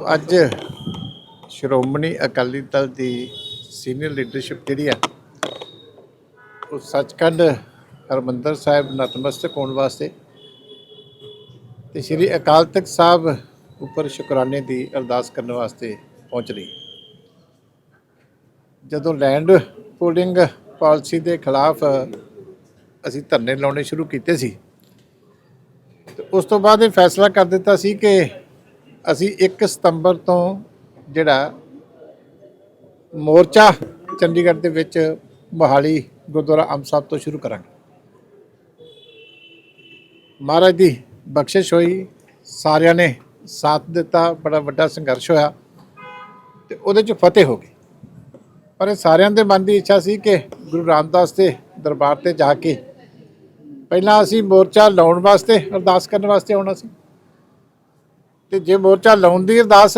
ਤੋ ਅੱਜ ਸ਼੍ਰੋਮਣੀ ਅਕਾਲੀ ਦਲ ਦੀ ਸੀਨੀਅਰ ਲੀਡਰਸ਼ਿਪ ਜਿਹੜੀ ਆ, ਉਹ ਸੱਚਖੰਡ ਹਰਮੰਦਰ ਸਾਹਿਬ ਨਤਮਸਤਕ ਹੋਣ ਵਾਸਤੇ ਤੇ ਸ੍ਰੀ ਅਕਾਲ ਤਖਤ ਸਾਹਿਬ ਉੱਪਰ ਸ਼ੁਕਰਾਨੇ ਦੀ ਅਰਦਾਸ ਕਰਨ ਵਾਸਤੇ ਪਹੁੰਚ ਰਹੀ। ਜਦੋਂ ਲੈਂਡ ਪੂਲਿੰਗ ਪਾਲਿਸੀ ਦੇ ਖਿਲਾਫ ਅਸੀਂ ਧਰਨੇ ਲਾਉਣੇ ਸ਼ੁਰੂ ਕੀਤੇ ਸੀ, ਤੇ ਉਸ ਤੋਂ ਬਾਅਦ ਇਹ ਫੈਸਲਾ ਕਰ ਦਿੱਤਾ ਸੀ ਕਿ ਅਸੀਂ 1 ਸਤੰਬਰ ਤੋਂ ਜਿਹੜਾ ਮੋਰਚਾ ਚੰਡੀਗੜ੍ਹ ਦੇ ਵਿੱਚ ਮੋਹਾਲੀ ਗੁਰਦੁਆਰਾ ਅੰਬ ਸਾਹਿਬ ਤੋਂ ਸ਼ੁਰੂ ਕਰਾਂਗੇ। ਮਹਾਰਾਜ ਦੀ ਬਖਸ਼ਿਸ਼ ਹੋਈ, ਸਾਰਿਆਂ ਨੇ ਸਾਥ ਦਿੱਤਾ, ਬੜਾ ਵੱਡਾ ਸੰਘਰਸ਼ ਹੋਇਆ ਤੇ ਉਹਦੇ ਚ ਫਤਿਹ ਹੋ ਗਈ। ਪਰ ਇਹ ਸਾਰਿਆਂ ਦੇ ਮਨ ਦੀ ਇੱਛਾ ਸੀ ਕਿ ਗੁਰੂ ਰਾਮਦਾਸ ਦੇ ਦਰਬਾਰ ਤੇ ਜਾ ਕੇ ਪਹਿਲਾਂ ਅਸੀਂ ਮੋਰਚਾ ਲਾਉਣ ਵਾਸਤੇ ਅਰਦਾਸ ਕਰਨ ਵਾਸਤੇ ਆਉਣਾ ਸੀ। ਤੇ ਜੇ ਮੋਰਚਾ ਲਾਉਣ ਦੀ ਅਰਦਾਸ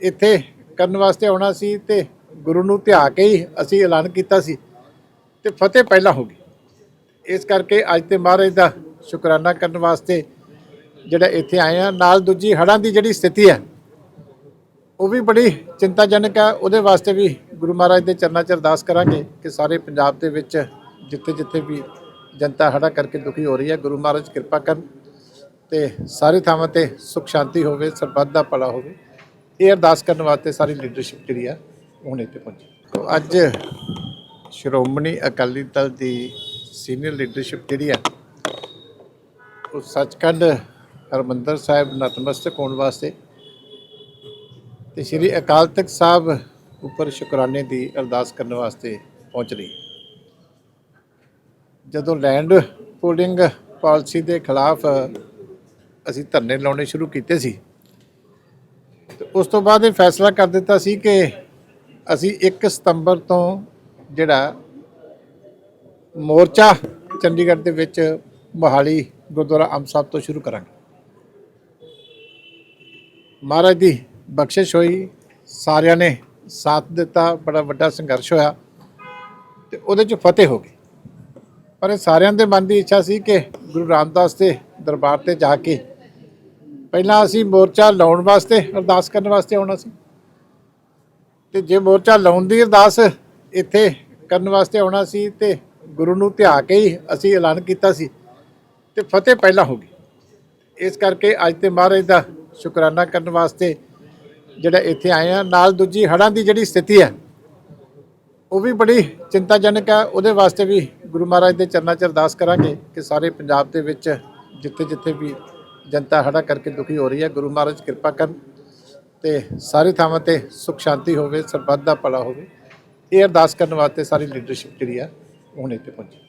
ਇੱਥੇ ਕਰਨ ਵਾਸਤੇ ਆਉਣਾ ਸੀ ਤੇ ਗੁਰੂ ਨੂੰ ਧਿਆ ਕੇ ਹੀ ਅਸੀਂ ਐਲਾਨ ਕੀਤਾ ਸੀ ਤੇ ਫਤਿਹ ਪਹਿਲਾਂ ਹੋ ਗਈ। ਇਸ ਕਰਕੇ ਅੱਜ ਤੇ ਮਹਾਰਾਜ ਦਾ ਸ਼ੁਕਰਾਨਾ ਕਰਨ ਵਾਸਤੇ ਜਿਹੜਾ ਇੱਥੇ ਆਏ ਆ ਨਾਲ ਦੂਜੀ ਹੜ੍ਹਾਂ ਦੀ ਜਿਹੜੀ ਸਥਿਤੀ ਹੈ, ਉਹ ਵੀ ਬੜੀ ਚਿੰਤਾਜਨਕ ਹੈ। ਉਹਦੇ ਵਾਸਤੇ ਵੀ ਗੁਰੂ ਮਹਾਰਾਜ ਦੇ ਚਰਨਾਂ 'ਚ ਅਰਦਾਸ ਕਰਾਂਗੇ ਕਿ ਸਾਰੇ ਪੰਜਾਬ ਦੇ ਵਿੱਚ ਜਿੱਥੇ ਜਿੱਥੇ ਵੀ ਜਨਤਾ ਹੜ੍ਹਾਂ ਕਰਕੇ ਦੁਖੀ ਹੋ ਰਹੀ ਹੈ, ਗੁਰੂ ਮਹਾਰਾਜ ਕਿਰਪਾ ਕਰਨ। ਤੇ ਸਾਰੇ ਥਾਵਾਂ ਤੇ ਸੁਖ ਸ਼ਾਂਤੀ ਹੋਵੇ, ਸਰਬੱਤ ਦਾ ਭਲਾ ਹੋਵੇ। ਇਹ ਅਰਦਾਸ ਕਰਨ ਵਾਸਤੇ ਸਾਰੀ ਲੀਡਰਸ਼ਿਪ ਜਿਹੜੀ ਆ, ਉਹ ਹੁਣ ਇੱਥੇ ਪਹੁੰਚੀ। ਅੱਜ ਸ਼੍ਰੋਮਣੀ ਅਕਾਲੀ ਦਲ ਦੀ ਸੀਨੀਅਰ ਲੀਡਰਸ਼ਿਪ ਜਿਹੜੀ ਆ, ਉਹ ਸੱਚਖੰਡ ਹਰਮੰਦਰ ਸਾਹਿਬ ਨਤਮਸਤਕ ਹੋਣ ਵਾਸਤੇ ਤੇ ਸ੍ਰੀ ਅਕਾਲ ਤਖਤ ਸਾਹਿਬ ਉੱਪਰ ਸ਼ੁਕਰਾਨੇ ਦੀ ਅਰਦਾਸ ਕਰਨ ਵਾਸਤੇ ਪਹੁੰਚ ਰਹੀ। ਜਦੋਂ ਲੈਂਡ ਪੂਲਿੰਗ ਪਾਲਿਸੀ ਦੇ ਖਿਲਾਫ ਅਸੀਂ ਧਰਨੇ ਲਾਉਣੇ ਸ਼ੁਰੂ ਕੀਤੇ ਸੀ। ਤੇ ਉਸ ਤੋਂ ਬਾਅਦ ਇਹ ਫੈਸਲਾ ਕਰ ਦਿੱਤਾ ਸੀ ਕਿ ਅਸੀਂ 1 ਸਤੰਬਰ ਤੋਂ ਜਿਹੜਾ ਮੋਰਚਾ ਚੰਡੀਗੜ੍ਹ ਦੇ ਵਿੱਚ ਮੋਹਾਲੀ ਗੁਰਦੁਆਰਾ ਅੰਬ ਸਾਹਿਬ ਤੋਂ ਸ਼ੁਰੂ ਕਰਾਂਗੇ। ਮਹਾਰਾਜ ਦੀ ਬਖਸ਼ਿਸ਼ ਹੋਈ, ਸਾਰਿਆਂ ਨੇ ਸਾਥ ਦਿੱਤਾ, ਬੜਾ ਵੱਡਾ ਸੰਘਰਸ਼ ਹੋਇਆ ਤੇ ਉਹਦੇ ਚ ਫਤਿਹ ਹੋ ਗਈ। ਪਰ ਇਹ ਸਾਰਿਆਂ ਦੇ ਮਨ ਦੀ ਇੱਛਾ ਸੀ ਕਿ ਗੁਰੂ ਰਾਮਦਾਸ ਦੇ ਦਰਬਾਰ ਤੇ ਜਾ ਕੇ ਪਹਿਲਾਂ ਅਸੀਂ ਮੋਰਚਾ ਲਾਉਣ ਵਾਸਤੇ, ਅਰਦਾਸ ਕਰਨ ਵਾਸਤੇ ਆਉਣਾ ਸੀ। ਤੇ ਜੇ ਮੋਰਚਾ ਲਾਉਣ ਦੀ ਅਰਦਾਸ ਇੱਥੇ ਕਰਨ ਵਾਸਤੇ ਆਉਣਾ ਸੀ ਤੇ ਗੁਰੂ ਨੂੰ ਧਿਆ ਕੇ ਹੀ ਅਸੀਂ ਐਲਾਨ ਕੀਤਾ ਸੀ ਤੇ ਫਤਿਹ ਪਹਿਲਾਂ ਹੋ ਗਈ। ਇਸ ਕਰਕੇ ਅੱਜ ਤੇ ਮਹਾਰਾਜ ਦਾ ਸ਼ੁਕਰਾਨਾ ਕਰਨ ਵਾਸਤੇ ਜਿਹੜਾ ਇੱਥੇ ਆਏ ਆ ਨਾਲ ਦੂਜੀ ਹੜ੍ਹਾਂ ਦੀ ਜਿਹੜੀ ਸਥਿਤੀ ਹੈ, ਉਹ ਵੀ ਬੜੀ ਚਿੰਤਾਜਨਕ ਹੈ। ਉਹਦੇ ਵਾਸਤੇ ਵੀ ਗੁਰੂ ਮਹਾਰਾਜ ਦੇ ਚਰਨਾਂ 'ਚ ਅਰਦਾਸ ਕਰਾਂਗੇ ਕਿ ਸਾਰੇ ਪੰਜਾਬ ਦੇ ਵਿੱਚ ਜਿੱਥੇ ਜਿੱਥੇ ਵੀ ਜਨਤਾ ਹੜ੍ਹਾਂ ਕਰਕੇ ਦੁਖੀ ਹੋ ਰਹੀ ਹੈ। ਗੁਰੂ ਮਹਾਰਾਜ ਕਿਰਪਾ ਕਰਨ ਤੇ ਸਾਰੇ ਥਾਵਾਂ ਤੇ ਸੁਖ ਸ਼ਾਂਤੀ ਹੋਵੇ, ਸਰਬੱਤ ਦਾ ਭਲਾ ਹੋਵੇ। ਇਹ ਅਰਦਾਸ ਕਰਨ ਵਾਸਤੇ ਸਾਰੀ ਲੀਡਰਸ਼ਿਪ ਜਿਹੜੀ ਆ, ਉਹ 'ਤੇ ਇੱਥੇ ਪਹੁੰਚੀ।